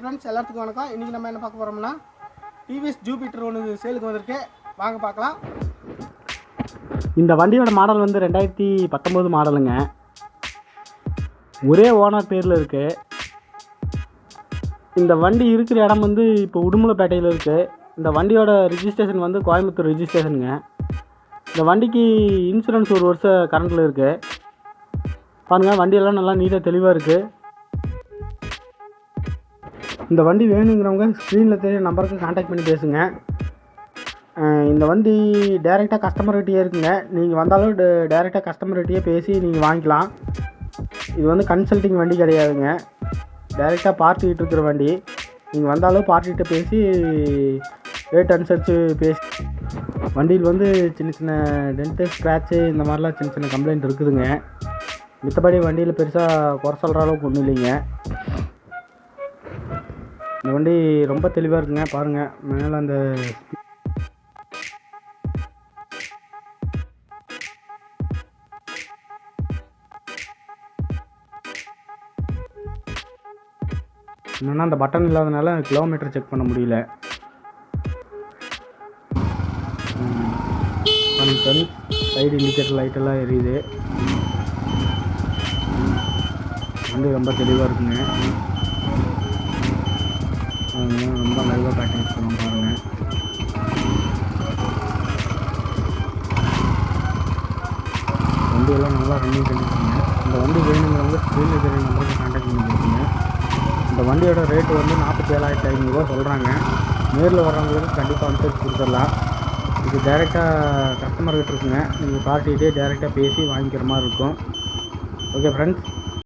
Friends எல்லாத்துக்கும் வணக்கம். இன்றைக்கி நம்ம என்ன பார்க்க போகிறோம்னா டிவிஎஸ் ஜூபிட்டர் ஒன்று சேலுக்கு வந்திருக்கு. வாங்க பார்க்கலாம். இந்த வண்டியோட மாடல் வந்து ரெண்டாயிரத்தி பத்தொம்போது மாடலுங்க ஒரே ஓனர் பேரில் இருக்குது இந்த வண்டி இருக்கிற இடம் வந்து இப்போ உடுமலைப்பேட்டையில் இருக்குது இந்த வண்டியோட ரிஜிஸ்ட்ரேஷன் வந்து கோயம்புத்தூர் ரிஜிஸ்ட்ரேஷனுங்க இந்த வண்டிக்கு இன்சூரன்ஸ் ஒரு வருஷம் கரண்டில் இருக்குது பாருங்கள் வண்டியெல்லாம் நல்லா நீட்டாக தெளிவாக இருக்குது இந்த வண்டி வேணுங்கிறவங்க ஸ்க்ரீனில் தெரிய நம்பருக்கு காண்டாக்ட் பண்ணி பேசுங்க. இந்த வண்டி டேரெக்டாக கஸ்டமர்கிட்டயே இருக்குங்க. நீங்கள் வந்தாலும் டேரெக்டாக கஸ்டமர்கிட்டயே பேசி நீங்கள் வாங்கிக்கலாம். இது வந்து கன்சல்டிங் வண்டி கிடையாதுங்க. டேரெக்டாக பார்ட்டிகிட்டு இருக்கிற வண்டி. நீங்கள் வந்தாலும் பார்ட்டிகிட்ட பேசி ரேட் அனுசரித்து பேசி வண்டியில் வந்து சின்ன சின்ன டென்ட்டு ஸ்க்ராட்சு இந்த மாதிரிலாம் சின்ன சின்ன கம்ப்ளைண்ட் இருக்குதுங்க. மித்தபடி வண்டியில் பெருசாக குறை சொல்கிற அளவுக்கு ஒன்றும் இல்லைங்க. இந்த வண்டி ரொம்ப தெளிவாக இருக்குங்க பாருங்கள் மேலே அந்த என்னென்னா அந்த பட்டன் இல்லாதனால கிலோமீட்டர் செக் பண்ண முடியல. சைடு இண்டிகேட்டர் லைட்டெல்லாம் எரியுது. வண்டி ரொம்ப தெளிவாக இருக்குங்க. ரொம்ப லைவாக காட்டியிருக்கிறோம் பாருங்கள் வண்டியெல்லாம் நல்லா ரன்னிங் பண்ணிருக்காங்க இந்த வண்டி வேணுங்கிறவங்க ஸ்க்ரீனில் தெரிய நம்பருக்கு காண்டாக்ட் பண்ணி இந்த வண்டியோட ரேட்டு வந்து நாற்பத்தி ஏழாயிரத்தி ஐநூறுரூவா சொல்கிறாங்க நேரில் வர்றவங்களுக்கு கண்டிப்பாக அனுசரித்து கொடுத்துடலாம். இது டேரெக்டாக கஸ்டமர்கிட்ட இருக்குங்க. நீங்கள் பார்ட்டிகிட்டே டேரெக்டாக பேசி வாங்கிக்கிற மாதிரி இருக்கும். Okay friends